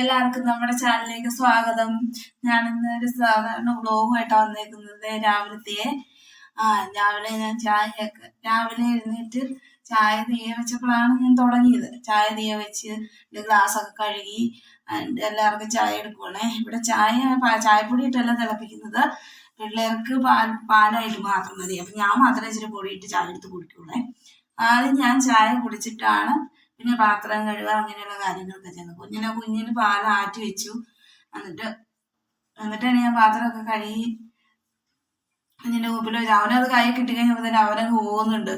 എല്ലാവർക്കും നമ്മുടെ ചാനലിലേക്ക് സ്വാഗതം. ഞാൻ ഇന്ന് ഒരു സാധാരണ വ്ലോഗുമായിട്ടാണ് വന്നേക്കുന്നത് രാവിലത്തെ ആ രാവിലെ ഞാൻ ചായയൊക്കെ രാവിലെ എഴുന്നേറ്റ് ചായ തീയ വെച്ചപ്പോഴാണ് ഞാൻ തുടങ്ങിയത്. ചായ തീയ വെച്ച് ഗ്ലാസ് ഒക്കെ കഴുകി എല്ലാവർക്കും ചായ എടുക്കുവാണേ. ഇവിടെ ചായ ചായപ്പൊടി ഇട്ടല്ല തിളപ്പിക്കുന്നത്. പിള്ളേർക്ക് പാൽ പാലായിട്ട് മാത്രം മതി. അപ്പം ഞാൻ മാത്രമേ ഇച്ചിരി പൊടിയിട്ട് ചായ എടുത്ത് കുടിക്കുള്ളേ ആദ്യം ഞാൻ ചായ കുടിച്ചിട്ടാണ് പിന്നെ പാത്രം കഴുകുക അങ്ങനെയുള്ള കാര്യങ്ങളൊക്കെ ചെയ്യുന്നത് കുഞ്ഞിനെ കുഞ്ഞിന് പാൽ ആറ്റി വെച്ചു. എന്നിട്ട് എന്നിട്ടാണ് ഞാൻ പാത്രമൊക്കെ കഴുകി കുഞ്ഞിന്റെ കൂപ്പിൽ വെച്ചു. അവനത് കൈ കിട്ടി കഴിഞ്ഞപ്പോൾ തന്നെ അവനങ്ങ് പോകുന്നുണ്ട്.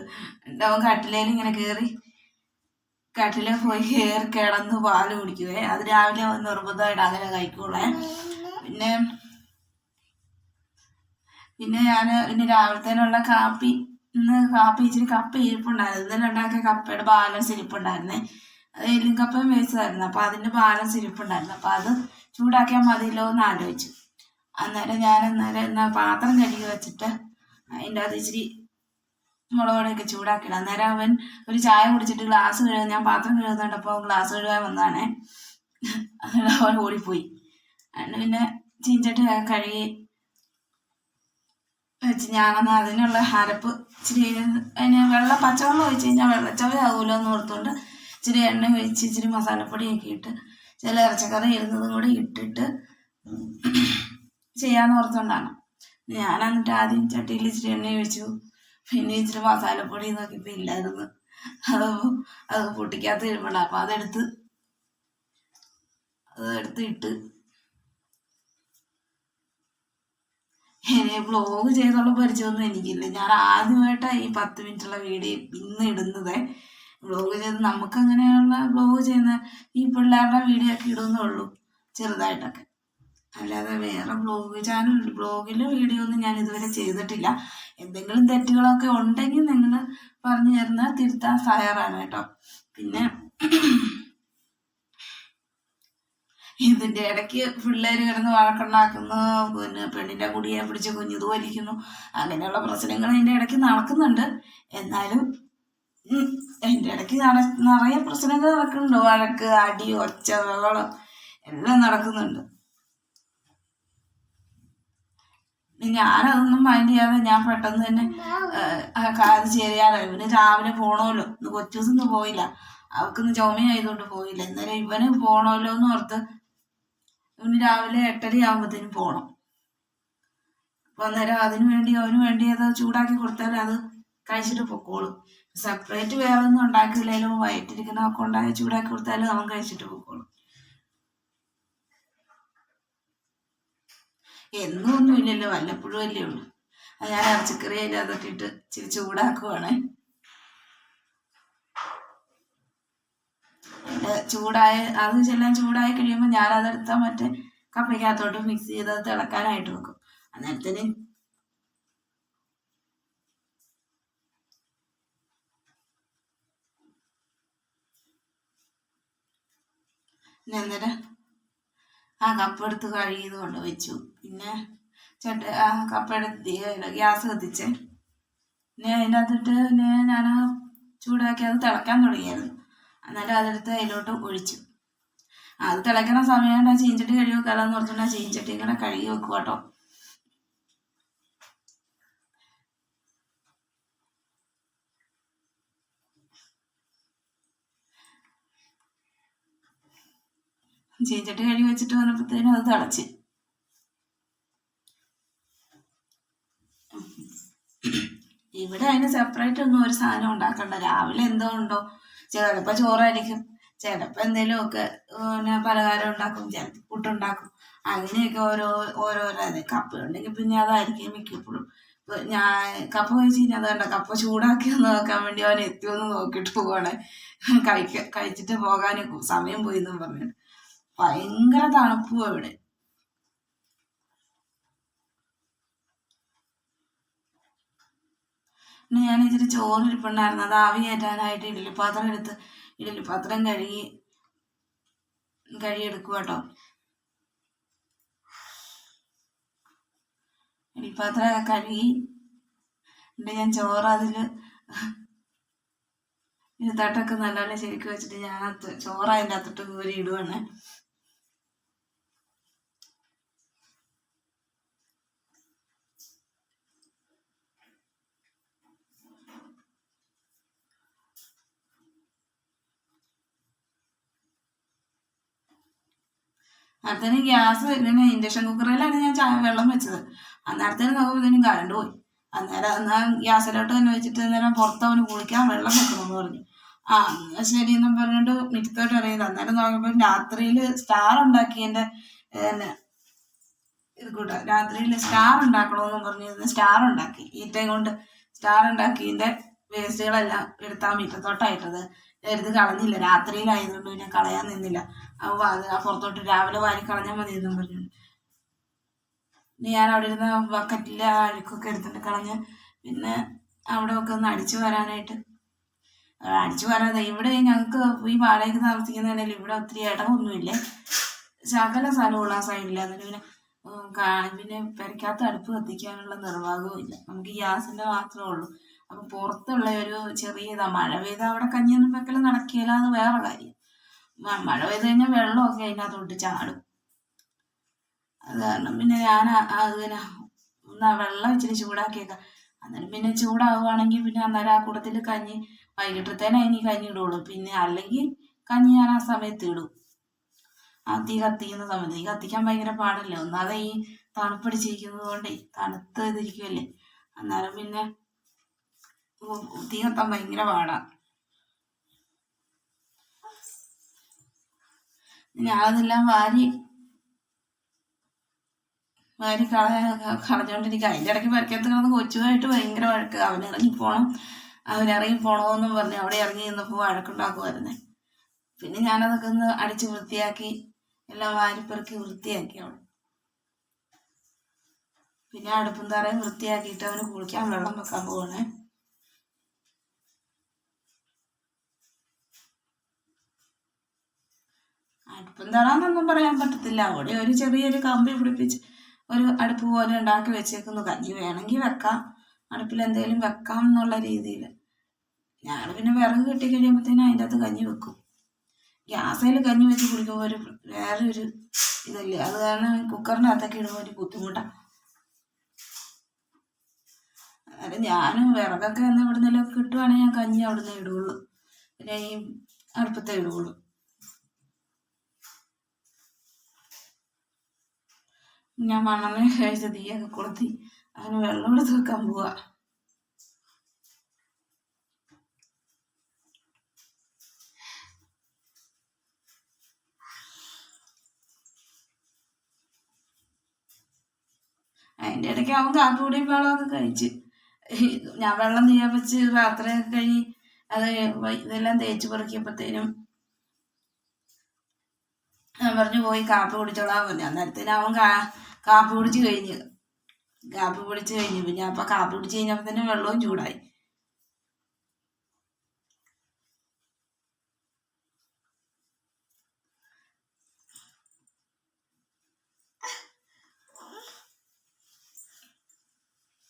അവൻ കട്ടിലേൽ ഇങ്ങനെ കയറി കട്ടിലെ പോയി കയറി കിടന്ന് പാൽ കുടിക്കുവേ. അത് രാവിലെ അവൻ നിർബന്ധമായിട്ട് അങ്ങനെ കഴിക്കുള്ളേ. പിന്നെ പിന്നെ ഞാൻ പിന്നെ രാവിലത്തേനുള്ള കാപ്പി ഇന്ന് കാപ്പി ഇച്ചിരി കപ്പ ഇരിപ്പുണ്ടായിരുന്നു. ഇന്നലെ ഉണ്ടാക്കിയ കപ്പയുടെ ബാലൻസ് ഇരിപ്പുണ്ടായിരുന്നേ. അത് എല്ലും കപ്പയും വേവിച്ചതായിരുന്നു അപ്പോൾ അതിന്റെ ബാലൻസ് ഇരിപ്പുണ്ടായിരുന്നു. അപ്പോൾ അത് ചൂടാക്കിയാൽ മതിയല്ലോ എന്ന് ആലോചിച്ചു. അന്നേരം ഞാൻ അന്നേരം എന്നാൽ പാത്രം കഴുകി വെച്ചിട്ട് അതിന്റെ അത് ഇച്ചിരി മുളക് പൊടിയൊക്കെ ചൂടാക്കിയിടാം അന്നേരം അവൻ ഒരു ചായ കുടിച്ചിട്ട് ഗ്ലാസ് കഴുകാൻ ഞാൻ പാത്രം കഴുകുന്നുണ്ടപ്പോൾ ഗ്ലാസ് കഴുകാൻ വന്നതാണേ. അവൻ ഓടിപ്പോയി. അതിന് പിന്നെ ചീഞ്ചട്ടി കഴുകി വെച്ച് ഞാനന്ന് അതിനുള്ള അരപ്പ് ഇച്ചിരി അതിന് വെള്ളം പച്ചവെള്ളം ഒഴിച്ച് കഴിഞ്ഞാൽ വെള്ളച്ചവയാകുമല്ലോ എന്ന് ഓർത്തുകൊണ്ട് ഇച്ചിരി എണ്ണ ഒഴിച്ച് ഇച്ചിരി മസാലപ്പൊടിയൊക്കെ ഇട്ട് ചില ഇറച്ചക്കറി ഇരുന്നതും കൂടി ഇട്ടിട്ട് ചെയ്യാന്ന് ഓർത്തുകൊണ്ടാണ് ഞാൻ എന്നിട്ട് ആദ്യം ചട്ടിയിൽ ഇച്ചിരി എണ്ണ ഒഴിച്ചു. പിന്നെ ഇച്ചിരി മസാലപ്പൊടി നോക്കിയപ്പോൾ ഇല്ലായിരുന്നു. അത് അത് പൊട്ടിക്കാത്ത ഇരുമ്പുണ്ട്. അപ്പം അതെടുത്ത് അതെടുത്ത് ഇട്ട് ബ്ലോഗ് ചെയ്തുള്ള പരിചയമൊന്നും എനിക്കില്ല. ഞാൻ ആദ്യമായിട്ടാണ് ഈ പത്ത് മിനിറ്റുള്ള വീഡിയോ ഇന്ന് ഇടുന്നത്. ബ്ലോഗ് ചെയ്ത് നമുക്ക് അങ്ങനെയുള്ള ബ്ലോഗ് ചെയ്യുന്ന ഈ പിള്ളേരുടെ വീഡിയോ ഒക്കെ ഇടുന്നേ ഉള്ളൂ ചെറുതായിട്ടൊക്കെ. അല്ലാതെ വേറെ ബ്ലോഗ് ചാനൽ ബ്ലോഗിൽ വീഡിയോ ഒന്നും ഞാൻ ഇതുവരെ ചെയ്തിട്ടില്ല. എന്തെങ്കിലും തെറ്റുകളൊക്കെ ഉണ്ടെങ്കിൽ നിങ്ങൾ പറഞ്ഞു തരുന്ന തിരുത്താൻ തയ്യാറാണ് കേട്ടോ. പിന്നെ ഇതിന്റെ ഇടയ്ക്ക് പിള്ളേര് കിടന്ന് വഴക്കുണ്ടാക്കുന്നു. പിന്നെ പെണ്ണിന്റെ കുടിയെ പിടിച്ച് കുഞ്ഞിത് വലിക്കുന്നു. അങ്ങനെയുള്ള പ്രശ്നങ്ങൾ ഇതിന്റെ ഇടയ്ക്ക് നടക്കുന്നുണ്ട്. എന്നാലും എന്റെ ഇടയ്ക്ക് നട നിറയെ പ്രശ്നങ്ങൾ നടക്കുന്നുണ്ട്. വഴക്ക് അടി ഒച്ച ബഹളം എല്ലാം നടക്കുന്നുണ്ട്. ഞാനതൊന്നും മൈൻഡ് ചെയ്യാതെ ഞാൻ പെട്ടെന്ന് തന്നെ കാര്യം ശരിയാണ് ഇവന് രാവിലെ പോണമല്ലോ ഇന്ന് കൊച്ചു ദിവസം ഇന്ന് പോയില്ല. അവൾക്കിന്ന് ചുമയായതുകൊണ്ട് പോയില്ല. എന്നാലും ഇവന് പോണമല്ലോ എന്ന് ഓർത്ത് ഇവന് രാവിലെ എട്ടര ആകുമ്പോഴത്തേനും പോകണം അപ്പൊ അന്നേരം അതിനു വേണ്ടി അവന് വേണ്ടി അത് ചൂടാക്കി കൊടുത്താൽ അത് കഴിച്ചിട്ട് പൊക്കോളും. സെപ്പറേറ്റ് വേറെ ഒന്നും ഉണ്ടാക്കിയില്ലെങ്കിലും വയറ്റിരിക്കുന്നതൊക്കെ ഉണ്ടാക്കി ചൂടാക്കി കൊടുത്താലും അവൻ കഴിച്ചിട്ട് പൊക്കോളും. എന്നും ഒന്നും ഇല്ലല്ലോ വല്ലപ്പോഴും അല്ലേ ഉള്ളൂ. ഞാൻ ഇറച്ചിക്കറി അതിനകത്തിട്ട് ഇച്ചിരി ചൂടാക്കുവാണേ. ചൂടായ അത് ചെല്ലാം ചൂടായി കഴിയുമ്പോൾ ഞാൻ അതെടുത്താ മറ്റേ കപ്പയ്ക്കകത്തോട്ട് മിക്സ് ചെയ്ത് അത് തിളക്കാനായിട്ട് വെക്കും. അന്നേരത്തിന് എന്നിട്ട് ആ കപ്പ് എടുത്ത് കഴുകിയത് കൊണ്ട് വെച്ചു. പിന്നെ ചട്ട ആ കപ്പ എടുത്ത് ഗ്യാസ് കത്തിച്ചേ പിന്നെ അതിന്റെ അകത്തിട്ട് പിന്നെ ഞാൻ ചൂടാക്കി അത് തിളക്കാൻ തുടങ്ങിയായിരുന്നു. അന്നേരം അതെടുത്ത് അതിലോട്ട് ഒഴിച്ചു. അത് തിളയ്ക്കുന്ന സമയം ചീഞ്ചട്ടി കഴുകി വെക്കാമെന്ന് ഓർത്തുകൊണ്ട് ആ ചീഞ്ചട്ടി ഇങ്ങനെ കഴുകി വെക്കുക കേട്ടോ. ചീഞ്ചട്ടി കഴുകി വെച്ചിട്ട് വന്നപ്പോഴത്തേനും അത് തിളച്ച്. ഇവിടെ അതിന് സെപ്പറേറ്റ് ഒന്നും ഒരു സാധനം ഉണ്ടാക്കണ്ട. രാവിലെ എന്തോ ഉണ്ടോ? ചിലപ്പോൾ ചോറായിരിക്കും എന്തെങ്കിലും ഒക്കെ പിന്നെ പലഹാരം ഉണ്ടാക്കും ചിലപ്പോൾ പുട്ടുണ്ടാക്കും അങ്ങനെയൊക്കെ ഓരോ ഓരോരോ അത്. കപ്പ ഉണ്ടെങ്കിൽ പിന്നെ അതായിരിക്കും മിക്കപ്പോഴും. ഞാൻ കപ്പ കഴിച്ച് കഴിഞ്ഞാൽ അത് കണ്ട? കപ്പ ചൂടാക്കി ഒന്ന് നോക്കാൻ വേണ്ടി അവൻ എത്തിയൊന്ന് നോക്കിയിട്ട് പോവാണ്. കഴിക്ക കഴിച്ചിട്ട് പോകാൻ സമയം പോയി എന്നും പറഞ്ഞിട്ട്. ഭയങ്കര തണുപ്പും ഇവിടെ. പിന്നെ ഞാൻ ഇച്ചിരി ചോറ് ഇരിപ്പുണ്ടായിരുന്നു അത് ആവി കയറ്റാനായിട്ട് ഇഡലി പാത്രം എടുത്ത് ഇഡലി പാത്രം കഴുകി കഴുകിയെടുക്കുക കേട്ടോ. ഇഡലി പാത്രം കഴുകി എന്നിട്ട് ഞാൻ ചോറ് അതിൽ ഇത് തട്ടൊക്കെ നല്ലപോലെ ശരിക്കും വെച്ചിട്ട് ഞാൻ ചോറ് അതിന്റെ അകത്തോട്ട് കൂരി ഇടുവാണ്. അന്നേരത്തേനും ഗ്യാസ് പിന്നെ ഇൻഡക്ഷൻ കുക്കറിലാണ് ഞാൻ ചായ വെള്ളം വെച്ചത്. അന്നേരത്തേനും നോക്കുമ്പോഴത്തേനും കറണ്ട് പോയി. അന്നേരം എന്നാ ഗ്യാസിലോട്ട് തന്നെ വെച്ചിട്ട് അന്നേരം പുറത്ത് അവന് കുളിക്കാൻ വെള്ളം വെക്കണമെന്ന് പറഞ്ഞു. ആ ശരി എന്നും പറഞ്ഞിട്ട് മിറ്റത്തോട്ട് ഇറങ്ങിയത്. അന്നേരം നോക്കുമ്പോൾ രാത്രിയിൽ സ്റ്റാർ ഉണ്ടാക്കിയതിന്റെ ഇത് കൂട്ടാ രാത്രിയിൽ സ്റ്റാർ ഉണ്ടാക്കണമെന്നും പറഞ്ഞിരുന്നു. സ്റ്റാർ ഉണ്ടാക്കി. ഈറ്റയും കൊണ്ട് സ്റ്റാർ ഉണ്ടാക്കിയതിന്റെ വേസ്റ്റുകളെല്ലാം എടുത്താൽ മിറ്റത്തോട്ടായിട്ടത്. എടുത്ത് കളഞ്ഞില്ല. രാത്രിയിലായതുകൊണ്ട് പിന്നെ കളയാൻ നിന്നില്ല. അപ്പോൾ അത് പുറത്തോട്ട് രാവിലെ വാരി കളഞ്ഞാൽ മതി എന്നും പറഞ്ഞു. പിന്നെ ഞാൻ അവിടെ ഇരുന്ന ബക്കറ്റിലെ അഴുക്കൊക്കെ എടുത്തിട്ട് കളഞ്ഞ് പിന്നെ അവിടെ ഒക്കെ ഒന്ന് അടിച്ചു വരാനായിട്ട്. അടിച്ചു വരാതെ ഇവിടെ ഞങ്ങൾക്ക് ഈ വാടകയ്ക്ക് താമസിക്കുന്നതിനാൽ ഇവിടെ ഒത്തിരി ഇടമൊന്നുമില്ലേ ശകല സ്ഥലമുള്ള ആ സൈഡിൽ എന്നിട്ട് പിന്നെ പിന്നെ പെരക്കാത്ത അടുപ്പ് കത്തിക്കാനുള്ള നിർവാഹവും ഇല്ല. നമുക്ക് ഗ്യാസിന്റെ മാത്രമേ ഉള്ളൂ. അപ്പം പുറത്തുള്ള ഒരു ചെറിയ ഇതാ മഴ പെയ്താൽ അവിടെ കഞ്ഞിയൊന്നും വെക്കൽ നടക്കില്ല അത് വേറെ കാര്യം. മഴ പെയ്ത് കഴിഞ്ഞാൽ വെള്ളമൊക്കെ അതിനകത്തോട്ട് ചാടും. അത് കാരണം പിന്നെ ഞാൻ അതിനെ ഒന്ന് വെള്ളം ഇച്ചിരി ചൂടാക്കിയേക്കാം. അന്നേരം പിന്നെ ചൂടാവുകയാണെങ്കിൽ പിന്നെ അന്നേരം ആ കൂട്ടത്തിൽ കഞ്ഞി വൈകിട്ടത്തേനെ ഇനി കഞ്ഞി ഇടുള്ളൂ. പിന്നെ അല്ലെങ്കിൽ കഞ്ഞി ഞാൻ ആ സമയത്ത് ഇടും. ആ തീ കത്തിക്കുന്ന സമയത്ത്. ഈ കത്തിക്കാൻ ഭയങ്കര പാടല്ലേ? ഒന്നാതെ ഈ തണുപ്പടിച്ചിരിക്കുന്നത് കൊണ്ടേ തണുത്ത് അന്നേരം പിന്നെ തീ കത്താൻ ഭയങ്കര പാടാ. ഞാനതെല്ലാം വാരി വാരി കളയ കളഞ്ഞോണ്ടിരിക്കുക അതിന്റെ ഇടയ്ക്ക് പരക്കത്ത് കിടന്ന് കൊച്ചുമായിട്ട് ഭയങ്കര വഴക്ക്. അവൻ ഇറങ്ങി പോണം. അവൻ ഇറങ്ങി പോണമെന്നും പറഞ്ഞ് അവിടെ ഇറങ്ങി നിന്നപ്പോൾ വഴക്കുണ്ടാക്കുമായിരുന്നേ പിന്നെ ഞാനതൊക്കെ ഒന്ന് അടിച്ച് വൃത്തിയാക്കി എല്ലാം വാരിപ്പെറുക്കി വൃത്തിയാക്കി അവൾ. പിന്നെ അടുപ്പും തറയും വൃത്തിയാക്കിയിട്ട് അവന് കുളിക്കാൻ വെള്ളം വെക്കാൻ പോവാണേ. അടുപ്പും തറാന്നൊന്നും പറയാൻ പറ്റത്തില്ല. അവിടെ ഒരു ചെറിയൊരു കമ്പി പിടിപ്പിച്ച് ഒരു അടുപ്പ് പോലെ ഉണ്ടാക്കി വെച്ചേക്കുന്നു. കഞ്ഞി വേണമെങ്കിൽ വെക്കാം. അടുപ്പിൽ എന്തെങ്കിലും വെക്കാം എന്നുള്ള രീതിയിൽ. ഞങ്ങൾ പിന്നെ വിറക് കിട്ടി കഴിയുമ്പോഴത്തേനും അതിന്റെ അകത്ത് കഞ്ഞി വെക്കും. ഗ്യാസിൽ കഞ്ഞി വെച്ച് കുടിക്കുമ്പോൾ ഒരു വേറെ ഒരു ഇതല്ലേ? അത് കാരണം കുക്കറിനകത്തൊക്കെ ഇടുമ്പോൾ ഒരു ബുദ്ധിമുട്ടാണ് അന്നേരം ഞാനും വിറകൊക്കെ എന്താ ഇവിടുന്നെല്ലാം കിട്ടുവാണെങ്കിൽ ഞാൻ കഞ്ഞി അവിടുന്ന് ഇടുകയുള്ളൂ പിന്നെ ഈ അടുപ്പത്തെ ഇടുള്ളൂ. ഞാൻ മണ്ണെണ്ണ കഴിച്ച തീയൊക്കെ കൊളുത്തി അതിന് വെള്ളം എടുത്ത് വെക്കാൻ പോവാ. അതിന്റെ ഇടയ്ക്ക് അവൻ കാപ്പി കൂടിയും വെള്ളമൊക്കെ കഴിച്ച്. ഞാൻ വെള്ളം തീയാൻ വെച്ച് രാത്രിയൊക്കെ കഴിഞ്ഞ് അത് ഇതെല്ലാം തേച്ച് പെറുക്കിയപ്പോഴത്തേനും ഞാൻ പറഞ്ഞു പോയി കാപ്പി കുടിച്ചോളാൻ പറഞ്ഞു അന്നേരത്തേനും അവൻ കാ കാപ്പി കുടിച്ച് കഴിഞ്ഞ്. കാപ്പി കുടിച്ച് കഴിഞ്ഞു. പിന്നെ അപ്പം കാപ്പി കുടിച്ച് കഴിഞ്ഞപ്പോൾ തന്നെ വെള്ളവും ചൂടായി.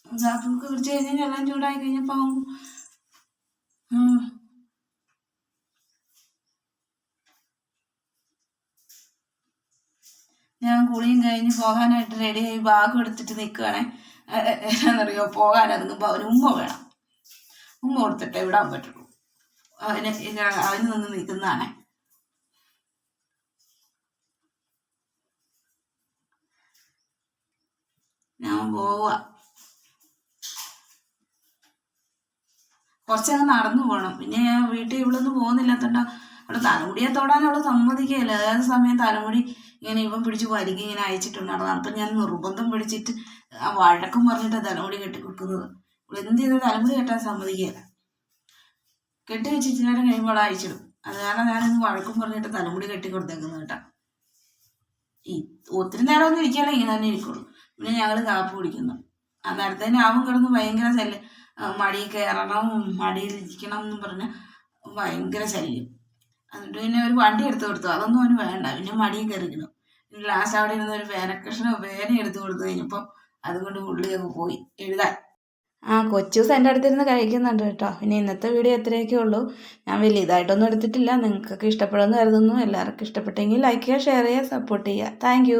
കാപ്പി കുടിച്ച് കഴിഞ്ഞാൽ വെള്ളം ചൂടായി കഴിഞ്ഞപ്പോൾ അവൻ ഉം. ഞാൻ കുളിയും കഴിഞ്ഞ് പോകാനായിട്ട് റെഡിയായി ബാഗ് എടുത്തിട്ട് നിൽക്കുകയാണെ എന്നറിയോ? പോകാൻ ഇറങ്ങുമ്പോൾ അവന് ഉമ്മ വേണം. ഉമ്മ കൊടുത്തിട്ടേ വിടാൻ പറ്റുള്ളൂ. അവന് അവന് നിന്ന് നിൽക്കുന്നതാണേ. ഞാൻ പോവുക. കുറച്ചങ്ങ് നടന്നു പോകണം പിന്നെ ഞാൻ വീട്ടിൽ ഇവളൊന്നും പോകുന്നില്ലാത്തണ്ട അവിടെ തലമുടിയെ തൊടാൻ അവൾ സമ്മതിക്കുകയില്ല. അതായത് സമയം തലമുടി ഇങ്ങനെ ഇവൻ പിടിച്ച് വലിക്ക് ഇങ്ങനെ അയച്ചിട്ടുണ്ടായിരുന്നു അപ്പം ഞാൻ നിർബന്ധം പിടിച്ചിട്ട് ആ വഴക്കം പറഞ്ഞിട്ട് തലമുടി കെട്ടി കൊടുക്കുന്നത്. എന്ത് ചെയ്ത തലമുടി കെട്ടാൻ സമ്മതിക്കുകയില്ല. കെട്ടി വെച്ച് ഇച്ചിരി നേരം കഴിയുമ്പോൾ അയച്ചിടും. അത് കാരണം ഞാനൊന്ന് വഴക്കും പറഞ്ഞിട്ട് തലമുടി കെട്ടി കൊടുത്തേക്കുന്നത് കേട്ടാ. ഈ ഒത്തിരി നേരമൊന്നും ഇരിക്കാതെ ഇങ്ങനെ തന്നെ ഇരിക്കുള്ളൂ. പിന്നെ ഞങ്ങൾ കാപ്പ് കുടിക്കുന്നു. അന്നേരത്തേന് അവൻ കിടന്ന് ഭയങ്കര ശല്യം. മടി മടിയിൽ കയറണം മടിയിൽ ഇരിക്കണം എന്ന് പറഞ്ഞ് ഭയങ്കര ശല്യം. എന്നിട്ട് പിന്നെ ഒരു വണ്ടി എടുത്ത് കൊടുത്തു. അതൊന്നും അവന് വേണ്ട. പിന്നെ മടിയിൽ കയറിക്കണം പിന്നെ ലാസ്റ്റ് അവിടെ ഇരുന്ന് ഒരു വേനക്കഷ്ണ വേന എടുത്തു കൊടുത്തു കഴിഞ്ഞപ്പോൾ അതുകൊണ്ട് പുള്ളിയൊക്കെ പോയി എഴുതാൻ. ആ കൊച്ചൂസ് എന്റെ അടുത്തിരുന്ന് കഴിക്കുന്നുണ്ട് കേട്ടോ. പിന്നെ ഇന്നത്തെ വീഡിയോ എത്രയൊക്കെ ഉള്ളൂ. ഞാൻ വലിയ ഇതായിട്ടൊന്നും എടുത്തിട്ടില്ല. നിങ്ങൾക്കൊക്കെ ഇഷ്ടപ്പെടുമെന്ന് കരുതുന്നു. എല്ലാവർക്കും ഇഷ്ടപ്പെട്ടെങ്കിൽ ലൈക്ക് ചെയ്യുക ഷെയർ ചെയ്യുക സപ്പോർട്ട് ചെയ്യുക. താങ്ക്